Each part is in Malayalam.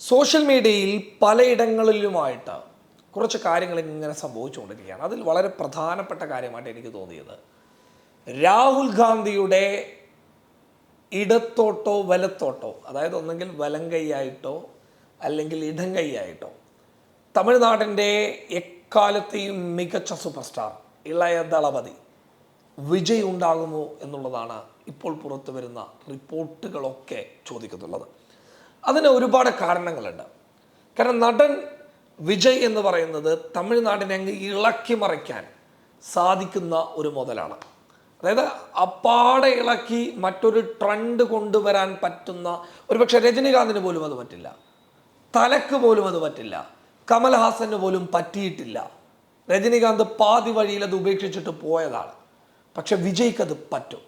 സോഷ്യൽ മീഡിയയിൽ പലയിടങ്ങളിലുമായിട്ട് കുറച്ച് കാര്യങ്ങൾ ഇങ്ങനെ സംഭവിച്ചുകൊണ്ടിരിക്കുകയാണ്. അതിൽ വളരെ പ്രധാനപ്പെട്ട കാര്യമായിട്ട് എനിക്ക് തോന്നിയത് രാഹുൽ ഗാന്ധിയുടെ ഇടത്തോട്ടോ വലത്തോട്ടോ അതായത് ഒന്നെങ്കിൽ വലം കൈയായിട്ടോ അല്ലെങ്കിൽ ഇടം കൈയായിട്ടോ തമിഴ്നാടിന്റെ എക്കാലത്തെയും മികച്ച സൂപ്പർ സ്റ്റാർ ഇളയ ദളപതി വിജയ് ഉണ്ടാകുമോ എന്നുള്ളതാണ് ഇപ്പോൾ പുറത്തു വരുന്ന റിപ്പോർട്ടുകളൊക്കെ ചോദിക്കുന്നുള്ളത്. അതിന് ഒരുപാട് കാരണങ്ങളുണ്ട്. കാരണം നടൻ വിജയ് എന്ന് പറയുന്നത് തമിഴ്നാടിനെ അങ്ങ് ഇളക്കി മറിക്കാൻ സാധിക്കുന്ന ഒരു മുതലാണ്. അതായത് അപ്പാടെ ഇളക്കി മറ്റൊരു ട്രെൻഡ് കൊണ്ടുവരാൻ പറ്റുന്ന ഒരുപക്ഷെ രജനീകാന്തിന് പോലും അത് പറ്റില്ല. തലക്ക് പോലും അത് പറ്റില്ല. കമൽഹാസന് പോലും പറ്റിയിട്ടില്ല. രജനീകാന്ത് പാതി വഴിയിൽ അത് ഉപേക്ഷിച്ചിട്ട് പോയതാണ്. പക്ഷെ വിജയ്ക്ക് അത് പറ്റും.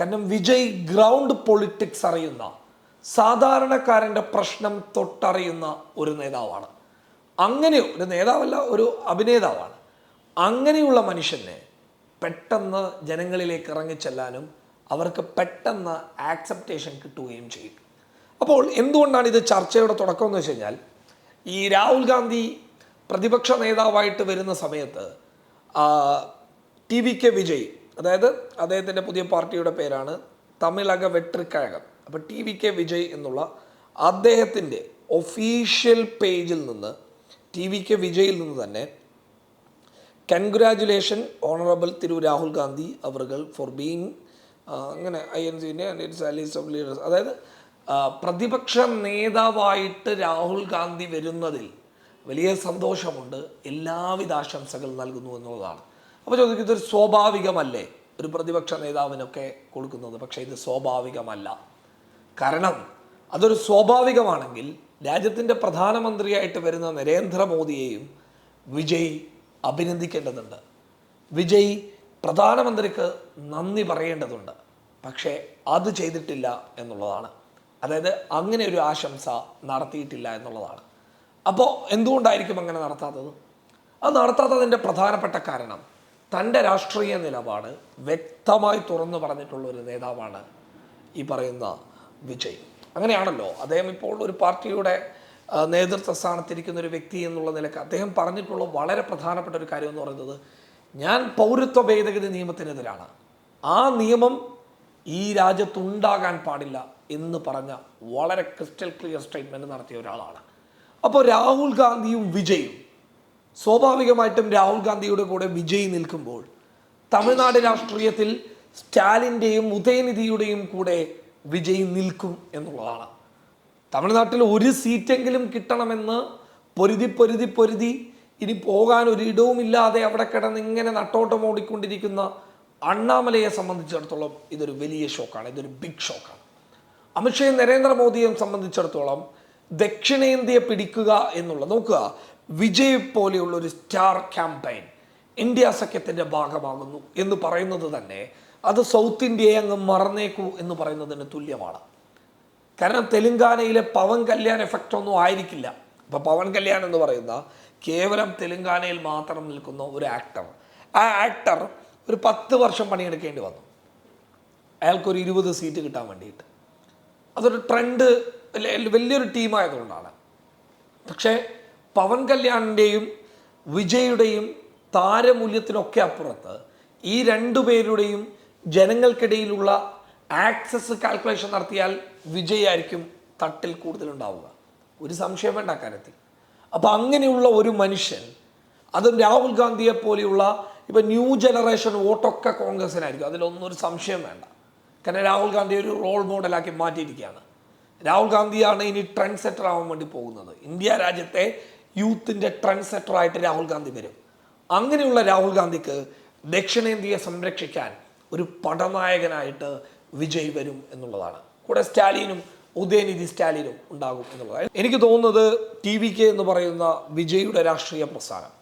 കാരണം വിജയ് ഗ്രൗണ്ട് പൊളിറ്റിക്സ് അറിയുന്ന സാധാരണക്കാരന്റെ പ്രശ്നം തൊട്ടറിയുന്ന ഒരു നേതാവാണ്. അങ്ങനെ ഒരു നേതാവല്ല ഒരു അഭിനേതാവാണ്. അങ്ങനെയുള്ള മനുഷ്യനെ പെട്ടെന്ന് ജനങ്ങളിലേക്ക് ഇറങ്ങിച്ചെല്ലാനും അവർക്ക് പെട്ടെന്ന് ആക്സെപ്റ്റേഷൻ കിട്ടുകയും ചെയ്യും. അപ്പോൾ എന്തുകൊണ്ടാണ് ഇത് ചർച്ചയുടെ തുടക്കം എന്ന് വെച്ച് കഴിഞ്ഞാൽ ഈ രാഹുൽ ഗാന്ധി പ്രതിപക്ഷ നേതാവായിട്ട് വരുന്ന സമയത്ത് ടി വി കെ വിജയ് അതായത് അദ്ദേഹത്തിന്റെ പുതിയ പാർട്ടിയുടെ പേരാണ് തമിഴക വെട്രിക്കഴകം. അപ്പോൾ ടി വി കെ വിജയ് എന്നുള്ള അദ്ദേഹത്തിന്റെ ഒഫീഷ്യൽ പേജിൽ നിന്ന് ടി വി കെ വിജയിൽ നിന്ന് തന്നെ കൺഗ്രാജുലേഷൻ ഓണറബിൾ തിരു രാഹുൽ ഗാന്ധി അവർകൾ ഫോർ ബീങ് അങ്ങനെ ഐ എൻ സിന്റെ ആൻഡ് അലീസ് ഓഫ് ലീഡേഴ്സ് അതായത് പ്രതിപക്ഷ നേതാവായിട്ട് രാഹുൽ ഗാന്ധി വരുന്നതിൽ വലിയ സന്തോഷമുണ്ട്. എല്ലാവിധ ആശംസകൾ നൽകുന്നു എന്നുള്ളതാണ്. അപ്പോൾ ചോദിക്കുന്നത് സ്വാഭാവികമല്ലേ? ഒരു പ്രതിപക്ഷ നേതാവിനൊക്കെ കൊടുക്കുന്നത്. പക്ഷേ ഇത് സ്വാഭാവികമല്ല. കാരണം അതൊരു സ്വാഭാവികമാണെങ്കിൽ രാജ്യത്തിന്റെ പ്രധാനമന്ത്രിയായിട്ട് വരുന്ന നരേന്ദ്രമോദിയെയും വിജയ് അഭിനന്ദിക്കേണ്ടതുണ്ട്. വിജയ് പ്രധാനമന്ത്രിക്ക് നന്ദി പറയേണ്ടതുണ്ട്. പക്ഷേ അത് ചെയ്തിട്ടില്ല എന്നുള്ളതാണ്. അതായത് അങ്ങനെ ഒരു ആശംസ നടത്തിയിട്ടില്ല എന്നുള്ളതാണ്. അപ്പോൾ എന്തുകൊണ്ടായിരിക്കും അങ്ങനെ നടത്താത്തത്? അത് നടത്താത്തതിന്റെ പ്രധാനപ്പെട്ട കാരണം തന്റെ രാഷ്ട്രീയ നിലപാട് വ്യക്തമായി തുറന്നു പറഞ്ഞിട്ടുള്ള ഒരു നേതാവാണ് ഈ പറയുന്ന വിജയ്. അങ്ങനെയാണല്ലോ. അദ്ദേഹം ഇപ്പോൾ ഒരു പാർട്ടിയുടെ നേതൃത്വ സ്ഥാനത്തിരിക്കുന്ന ഒരു വ്യക്തി എന്നുള്ള നിലയ്ക്ക് അദ്ദേഹം പറഞ്ഞിട്ടുള്ള വളരെ പ്രധാനപ്പെട്ട ഒരു കാര്യം എന്ന് പറയുന്നത് ഞാൻ പൗരത്വ ഭേദഗതി നിയമത്തിനെതിരാണ്. ആ നിയമം ഈ രാജ്യത്തുണ്ടാകാൻ പാടില്ല എന്ന് പറഞ്ഞ വളരെ ക്രിസ്റ്റൽ ക്ലിയർ സ്റ്റേറ്റ്മെന്റ് നടത്തിയ ഒരാളാണ്. അപ്പോൾ രാഹുൽ ഗാന്ധിയും വിജയും സ്വാഭാവികമായിട്ടും രാഹുൽ ഗാന്ധിയുടെ കൂടെ വിജയ് നിൽക്കുമ്പോൾ തമിഴ്നാട് രാഷ്ട്രീയത്തിൽ സ്റ്റാലിന്റെയും ഉദയനിധിയുടെയും കൂടെ വിജയ് നിൽക്കും എന്നുള്ളതാണ്. തമിഴ്നാട്ടിൽ ഒരു സീറ്റെങ്കിലും കിട്ടണമെന്ന് പൊരുതി പൊരുതി പൊരുതി ഇനി പോകാൻ ഒരിടവുമില്ലാതെ അവിടെ കിടന്ന് ഇങ്ങനെ നട്ടോട്ടം ഓടിക്കൊണ്ടിരിക്കുന്ന അണ്ണാമലയെ സംബന്ധിച്ചിടത്തോളം ഇതൊരു വലിയ ഷോക്കാണ് ഇതൊരു ബിഗ് ഷോക്കാണ് അമിത്ഷയും നരേന്ദ്രമോദിയെ സംബന്ധിച്ചിടത്തോളം ദക്ഷിണേന്ത്യയെ പിടിക്കുക എന്നുള്ള നോക്കുക വിജയ് പോലെയുള്ള ഒരു സ്റ്റാർ ക്യാമ്പയിൻ ഇന്ത്യ സഖ്യത്തിന്റെ ഭാഗമാകുന്നു എന്ന് പറയുന്നത് തന്നെ അത് സൗത്ത് ഇന്ത്യയെ അങ്ങ് മറന്നേക്കൂ എന്ന് പറയുന്നതിന് തുല്യമാണ്. കാരണം തെലുങ്കാനയിലെ പവൻ കല്യാൺ എഫക്റ്റ് ഒന്നും ആയിരിക്കില്ല. അപ്പോൾ പവൻ കല്യാൺ എന്ന് പറയുന്ന കേവലം തെലുങ്കാനയിൽ മാത്രം നിൽക്കുന്ന ഒരു ആക്ടർ ആ ആക്ടർ ഒരു പത്ത് വർഷം പണിയെടുക്കേണ്ടി വന്നു. അയാൾക്കൊരു ഇരുപത് സീറ്റ് കിട്ടാൻ വേണ്ടിയിട്ട്. അതൊരു ട്രെൻഡ് വലിയൊരു ടീമായതുകൊണ്ടാണ് പക്ഷേ പവൻ കല്യാണിന്റെയും വിജയുടെയും താരമൂല്യത്തിനൊക്കെ അപ്പുറത്ത് ഈ രണ്ടു പേരുടെയും ജനങ്ങൾക്കിടയിലുള്ള ആക്സസ് കാൽക്കുലേഷൻ നടത്തിയാൽ വിജയായിരിക്കും തട്ടിൽ കൂടുതലുണ്ടാവുക. ഒരു സംശയം വേണ്ട കാര്യത്തിൽ. അപ്പോൾ അങ്ങനെയുള്ള ഒരു മനുഷ്യൻ അതും രാഹുൽ ഗാന്ധിയെ പോലെയുള്ള ഇപ്പം ന്യൂ ജനറേഷൻ വോട്ടൊക്കെ കോൺഗ്രസ്സിനായിരിക്കും അതിലൊന്നും ഒരു സംശയം വേണ്ട. കാരണം രാഹുൽ ഗാന്ധി ഒരു റോൾ മോഡലാക്കി മാറ്റിയിരിക്കുകയാണ്. രാഹുൽ ഗാന്ധിയാണ് ഇനി ട്രെൻഡ് സെറ്റർ ആവാൻ വേണ്ടി പോകുന്നത്. ഇന്ത്യ രാജ്യത്തെ യൂത്തിന്റെ ട്രെൻഡ് സെറ്ററായിട്ട് രാഹുൽ ഗാന്ധി വരും. അങ്ങനെയുള്ള രാഹുൽ ഗാന്ധിക്ക് ദക്ഷിണേന്ത്യയെ സംരക്ഷിക്കാൻ ഒരു പടനായകനായിട്ട് വിജയ് വരും എന്നുള്ളതാണ്. കൂടെ സ്റ്റാലിനും ഉദയനിധി സ്റ്റാലിനും ഉണ്ടാകും എന്നുള്ളതാണ്. എനിക്ക് തോന്നുന്നത് ടി വി കെ എന്ന് പറയുന്ന വിജയുടെ രാഷ്ട്രീയ പ്രസ്ഥാനം.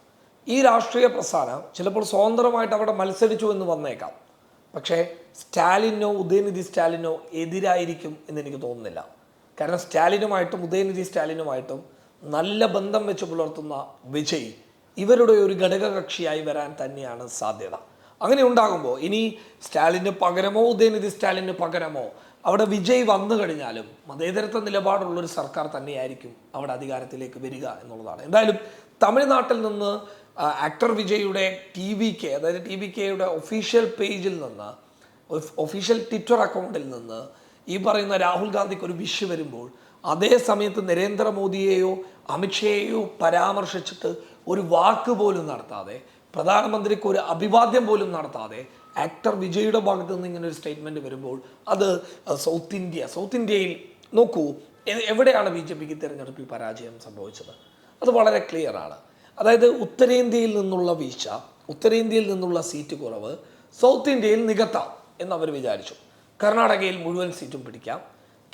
ഈ രാഷ്ട്രീയ പ്രസ്ഥാനം ചിലപ്പോൾ സ്വതന്ത്രമായിട്ട് അവിടെ മത്സരിച്ചു എന്ന് വന്നേക്കാം. പക്ഷേ സ്റ്റാലിനോ ഉദയനിധി സ്റ്റാലിനോ എതിരായിരിക്കും എന്ന് എനിക്ക് തോന്നുന്നില്ല. കാരണം സ്റ്റാലിനുമായിട്ടും ഉദയനിധി സ്റ്റാലിനുമായിട്ടും നല്ല ബന്ധം വെച്ച് പുലർത്തുന്ന വിജയ് ഇവരുടെ ഒരു ഘടകകക്ഷിയായി വരാൻ തന്നെയാണ് സാധ്യത. അങ്ങനെ ഉണ്ടാകുമ്പോൾ ഇനി സ്റ്റാലിന് പകരമോ ഉദയനിധി സ്റ്റാലിന് പകരമോ അവിടെ വിജയ് വന്നു കഴിഞ്ഞാലും മതേതരത്വ നിലപാടുള്ളൊരു സർക്കാർ തന്നെയായിരിക്കും അവിടെ അധികാരത്തിലേക്ക് വരിക എന്നുള്ളതാണ്. എന്തായാലും തമിഴ്നാട്ടിൽ നിന്ന് ആക്ടർ വിജയുടെ ടി വി കെ അതായത് ടി വി കെയുടെ ഒഫീഷ്യൽ പേജിൽ നിന്ന് ഒഫീഷ്യൽ ട്വിറ്റർ അക്കൗണ്ടിൽ നിന്ന് ഈ പറയുന്ന രാഹുൽ ഗാന്ധിക്ക് ഒരു വിഷ് വരുമ്പോൾ അതേ സമയത്ത് നരേന്ദ്രമോദിയെയോ അമിത്ഷയെയോ പരാമർശിച്ചിട്ട് ഒരു വാക്ക് പോലും നടത്താതെ പ്രധാനമന്ത്രിക്ക് ഒരു അഭിവാദ്യം പോലും നടത്താതെ ആക്ടർ വിജയുടെ ഭാഗത്ത് നിന്ന് ഇങ്ങനെ ഒരു സ്റ്റേറ്റ്മെന്റ് വരുമ്പോൾ അത് സൗത്ത് ഇന്ത്യ സൗത്ത് ഇന്ത്യയിൽ നോക്കൂ എവിടെയാണ് ബി ജെ പിക്ക് തിരഞ്ഞെടുപ്പിൽ പരാജയം സംഭവിച്ചത്? അത് വളരെ ക്ലിയർ ആണ്. അതായത് ഉത്തരേന്ത്യയിൽ നിന്നുള്ള വീഴ്ച ഉത്തരേന്ത്യയിൽ നിന്നുള്ള സീറ്റ് കുറവ് സൗത്ത് ഇന്ത്യയിൽ നികത്താം എന്ന് അവർ വിചാരിച്ചു. കർണാടകയിൽ മുഴുവൻ സീറ്റും പിടിക്കാം.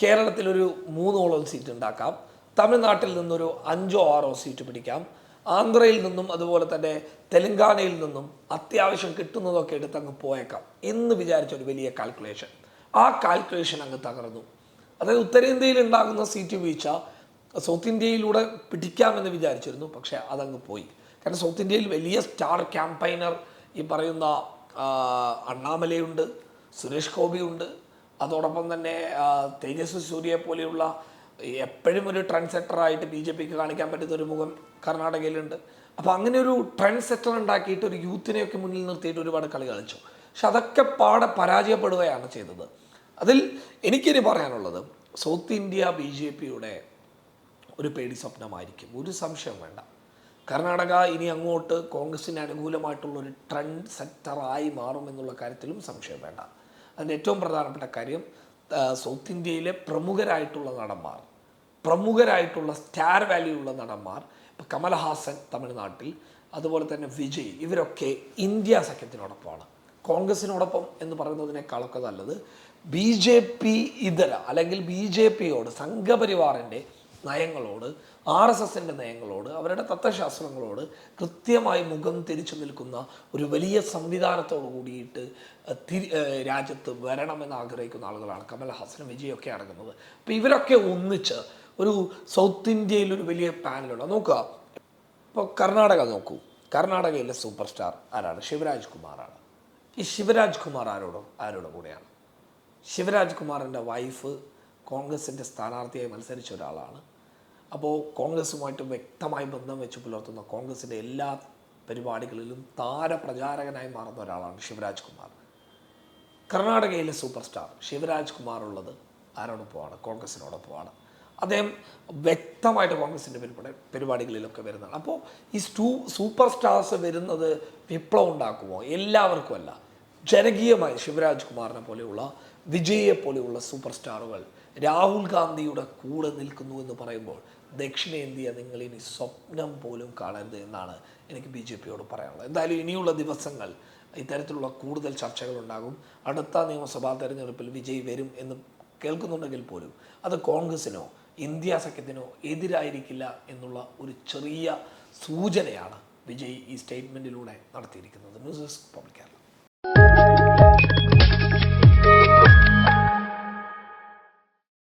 കേരളത്തിൽ ഒരു മൂന്നോളം സീറ്റ് ഉണ്ടാക്കാം. തമിഴ്നാട്ടിൽ നിന്നൊരു അഞ്ചോ ആറോ സീറ്റ് പിടിക്കാം. ആന്ധ്രയിൽ നിന്നും അതുപോലെ തന്നെ തെലങ്കാനയിൽ നിന്നും അത്യാവശ്യം കിട്ടുന്നതൊക്കെ എടുത്ത് അങ്ങ് പോയേക്കാം എന്ന് വിചാരിച്ച ഒരു വലിയ കാൽക്കുലേഷൻ ആ കാൽക്കുലേഷൻ അങ്ങ് തകർന്നു. അതായത് ഉത്തരേന്ത്യയിൽ ഉണ്ടാകുന്ന സീറ്റ് വീഴ്ച സൗത്ത് ഇന്ത്യയിലൂടെ പിടിക്കാമെന്ന് വിചാരിച്ചിരുന്നു പക്ഷേ അതങ്ങ് പോയി. കാരണം സൗത്ത് ഇന്ത്യയിൽ വലിയ സ്റ്റാർ ക്യാമ്പയിനർ ഈ പറയുന്ന അണ്ണാമലയുണ്ട് സുരേഷ് ഗോപിയുണ്ട്. അതോടൊപ്പം തന്നെ തേജസ്വി സൂര്യയെ പോലെയുള്ള എപ്പോഴും ഒരു ട്രെൻഡ് സെറ്ററായിട്ട് ബി ജെ പിക്ക് കാണിക്കാൻ പറ്റുന്ന ഒരു മുഖം കർണാടകയിലുണ്ട്. അപ്പോൾ അങ്ങനെ ഒരു ട്രെൻഡ് സെറ്റർ ഉണ്ടാക്കിയിട്ട് ഒരു യൂത്തിനെയൊക്കെ മുന്നിൽ നിർത്തിയിട്ട് ഒരുപാട് കളി കളിച്ചു. പക്ഷെ അതൊക്കെ പാടെ പരാജയപ്പെടുകയാണ് ചെയ്തത്. അതിൽ എനിക്കിനി പറയാനുള്ളത് സൗത്ത് ഇന്ത്യ ബി ജെ പിയുടെ ഒരു പേടി സ്വപ്നമായിരിക്കും. ഒരു സംശയം വേണ്ട. കർണാടക ഇനി അങ്ങോട്ട് കോൺഗ്രസിന് അനുകൂലമായിട്ടുള്ള ഒരു ട്രെൻഡ് സെറ്ററായി മാറുമെന്നുള്ള കാര്യത്തിലും സംശയം വേണ്ട. അതിന്റെ ഏറ്റവും പ്രധാനപ്പെട്ട കാര്യം സൗത്ത് ഇന്ത്യയിലെ പ്രമുഖരായിട്ടുള്ള നടന്മാർ. പ്രമുഖരായിട്ടുള്ള സ്റ്റാർ വാല്യൂ ഉള്ള നടന്മാർ ഇപ്പോൾ കമൽഹാസൻ തമിഴ്നാട്ടിൽ അതുപോലെ തന്നെ വിജയ് ഇവരൊക്കെ ഇന്ത്യ സഖ്യത്തിനോടൊപ്പമാണ്. കോൺഗ്രസിനോടൊപ്പം എന്ന് പറയുന്നതിനേക്കാളൊക്കെ നല്ലത് ബി ജെ പി ഇതര അല്ലെങ്കിൽ ബി ജെ പിയോട് സംഘപരിവാറിന്റെ നയങ്ങളോട് ആർ എസ് എസിന്റെ നയങ്ങളോട് അവരുടെ തത്വശാസ്ത്രങ്ങളോട് കൃത്യമായി മുഖം തിരിച്ചു നിൽക്കുന്ന ഒരു വലിയ സംവിധാനത്തോട് കൂടിയിട്ട് തിരി രാജ്യത്ത് വരണമെന്ന് ആഗ്രഹിക്കുന്ന ആളുകളാണ് കമൽഹാസനും വിജയൊക്കെ അടങ്ങുന്നത്. അപ്പോൾ ഇവരൊക്കെ ഒന്നിച്ച് ഒരു സൗത്ത് ഇന്ത്യയിൽ ഒരു വലിയ പാനലുണ്ട്. നോക്കുക. ഇപ്പോൾ കർണാടക നോക്കൂ. കർണാടകയിലെ സൂപ്പർ സ്റ്റാർ ആരാണ്? ശിവരാജ് കുമാറാണ്. ഈ ശിവരാജ് കുമാർ ആരോടും ആരോടെ കൂടെയാണ്? ശിവരാജ് കുമാറിന്റെ വൈഫ് കോൺഗ്രസിന്റെ സ്ഥാനാർത്ഥിയായി മത്സരിച്ച ഒരാളാണ്. അപ്പോൾ കോൺഗ്രസുമായിട്ട് വ്യക്തമായി ബന്ധം വെച്ച് പുലർത്തുന്ന കോൺഗ്രസിന്റെ എല്ലാ പരിപാടികളിലും താരപ്രചാരകനായി മാറുന്ന ഒരാളാണ് ശിവരാജ് കുമാർ. കർണാടകയിലെ സൂപ്പർ സ്റ്റാർ ശിവരാജ് കുമാർ ഉള്ളത് ആരോടൊപ്പമാണ്? കോൺഗ്രസിനോടൊപ്പമാണ്. അദ്ദേഹം വ്യക്തമായിട്ട് കോൺഗ്രസിന്റെ പരിപാടി പരിപാടികളിലൊക്കെ വരുന്നതാണ്. അപ്പോൾ ഈ സ്റ്റൂ സൂപ്പർ സ്റ്റാർസ് വരുന്നത് വിപ്ലവം ഉണ്ടാക്കുമോ? എല്ലാവർക്കും അല്ല. ജനകീയമായി ശിവരാജ് കുമാറിനെ പോലെയുള്ള വിജയെ പോലെയുള്ള സൂപ്പർ സ്റ്റാറുകൾ രാഹുൽ ഗാന്ധിയുടെ കൂടെ നിൽക്കുന്നു എന്ന് പറയുമ്പോൾ ദക്ഷിണേന്ത്യ നിങ്ങൾ ഇനി സ്വപ്നം പോലും കാണരുത് എന്നാണ് എനിക്ക് ബി ജെ പിയോട് പറയാനുള്ളത്. എന്തായാലും ഇനിയുള്ള ദിവസങ്ങൾ ഇത്തരത്തിലുള്ള കൂടുതൽ ചർച്ചകൾ ഉണ്ടാകും. അടുത്ത നിയമസഭാ തെരഞ്ഞെടുപ്പിൽ വിജയ് വരും എന്ന് കേൾക്കുന്നുണ്ടെങ്കിൽ പോലും അത് കോൺഗ്രസിനോ ഇന്ത്യ സഖ്യത്തിനോ എതിരായിരിക്കില്ല എന്നുള്ള ഒരു ചെറിയ സൂചനയാണ് വിജയ് ഈ സ്റ്റേറ്റ്മെന്റിലൂടെ നടത്തിയിരിക്കുന്നത്. News desk public Kerala.